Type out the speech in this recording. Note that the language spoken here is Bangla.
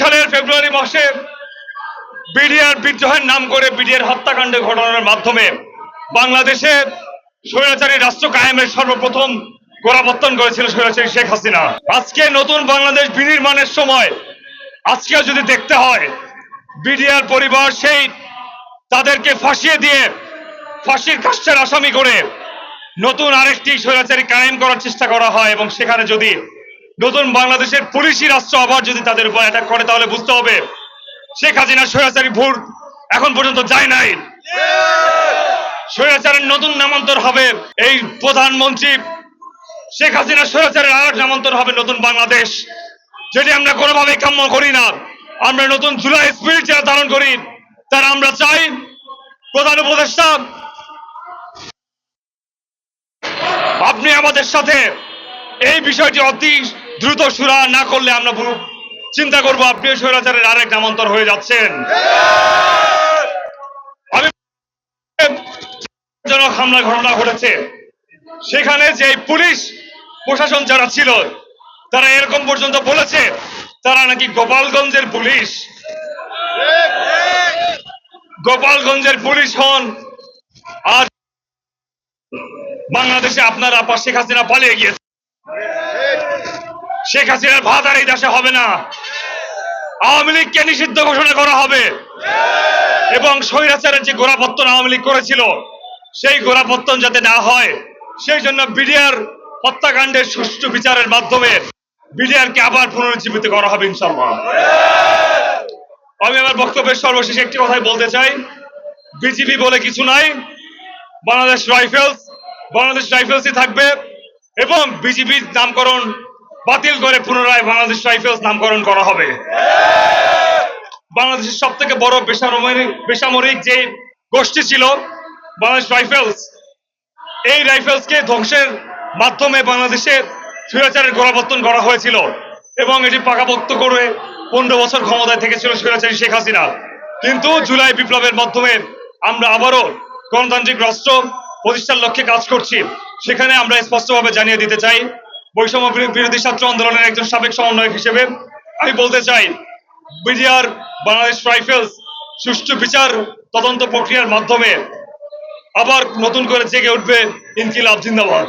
সালের ফেব্রুয়ারি মাসে বিডিআর বিদ্রোহের নাম করে বিডিআর হত্যাকাণ্ড ঘটনার মাধ্যমে বাংলাদেশে স্বৈরাচারী রাষ্ট্র কায়েমের সর্বপ্রথম গোড়াপত্তন করেছিল স্বৈরাচারী শেখ হাসিনা। আজকে নতুন বাংলাদেশ বিনির্মাণের সময় আজকেও যদি দেখতে হয়, বিডিআর পরিবার সেই তাদেরকে ফাঁসিয়ে দিয়ে ফাঁসির কাষ্টের আসামি করে নতুন আরেকটি স্বৈরাচারী কায়েম করার চেষ্টা করা হয় এবং সেখানে যদি নতুন বাংলাদেশের পুলিশি রাষ্ট্র আবার যদি তাদের উপর অ্যাটাক করে, তাহলে বুঝতে হবে শেখ হাসিনা, স্বৈরাচারী ভোট এখন পর্যন্ত যায় নাই। স্বৈরাচারের নতুন নামান্তর হবে এই প্রধানমন্ত্রী। শেখ হাসিনা স্বৈরাচারের আর নামান্তর হবে নতুন বাংলাদেশ। যেটি আমরা কোনোভাবেই কাম্য করি না, আমরা নতুন জুলাই স্পিরিট যারা ধারণ করি, তারা আমরা চাই প্রধান উপদেষ্টা, আপনি আমাদের সাথে এই বিষয়টি অতি দ্রুত সুরা না করলে আমরা চিন্তা করব। আপনি স্বৈরাচারের আরেক নামান্তর হয়ে যাচ্ছেন। হামলা ঘটনা ঘটেছে। সেখানে যে পুলিশ প্রশাসন যারা ছিল, তারা এরকম পর্যন্ত বলেছে, তারা নাকি গোপালগঞ্জের পুলিশ। গোপালগঞ্জের পুলিশ হন। আর বাংলাদেশে আপনার আপা শেখ হাসিনা পালিয়ে গিয়েছে। শেখ হাসিনার ভাত আর এই দেশে হবে না। আওয়ামী লীগকে নিষিদ্ধ ঘোষণা করা হবে। এবং স্বৈরাচারের যে গোড়াপত্তন আওয়ামী লীগ করেছিল, সেই গোড়াপত্তন যাতে না হয়, সেই জন্য বিডিআর হত্যাকাণ্ডের সুষ্ঠু বিচারের মাধ্যমে বিডিআরকে আবার পুনরুজ্জীবিত করা হবে ইনশাল্লাহ আমি আমার বক্তব্যের সর্বশেষ একটি কথাই বলতে চাই। বিজিবি বলে কিছু নাই। বাংলাদেশ রাইফেলস, বাংলাদেশ রাইফেলসই থাকবে। এবং বিজিবির নামকরণ বাতিল করে পুনরায় বাংলাদেশ রাইফেলস নামকরণ করা হবে। বাংলাদেশের সব থেকে বড় বেসামরিক বেসামরিক যে গোষ্ঠী ছিল, বাংলাদেশ রাইফেলস, এই রাইফেলসকে ধ্বংসের মাধ্যমে বাংলাদেশে স্বৈরাচারের গোড়াপত্তন করা হয়েছিল এবং এটি পাকাপোক্ত করে পনেরো বছর ক্ষমতায় থেকেছিল স্বৈরাচারী শেখ হাসিনা। কিন্তু জুলাই বিপ্লবের মাধ্যমে আমরা আবারও গণতান্ত্রিক রাষ্ট্র প্রতিষ্ঠার লক্ষ্যে কাজ করছি। সেখানে আমরা স্পষ্টভাবে জানিয়ে দিতে চাই বৈষম্য বিরোধী ছাত্র আন্দোলনের একজন সাবেক সমন্বয়ক হিসেবে আমি বলতে চাই, বিডিআর বাংলাদেশ রাইফেলস সুষ্ঠু বিচার তদন্ত প্রক্রিয়ার মাধ্যমে আবার নতুন করে জেগে উঠবে ইনকিলাব জিন্দাবাদ।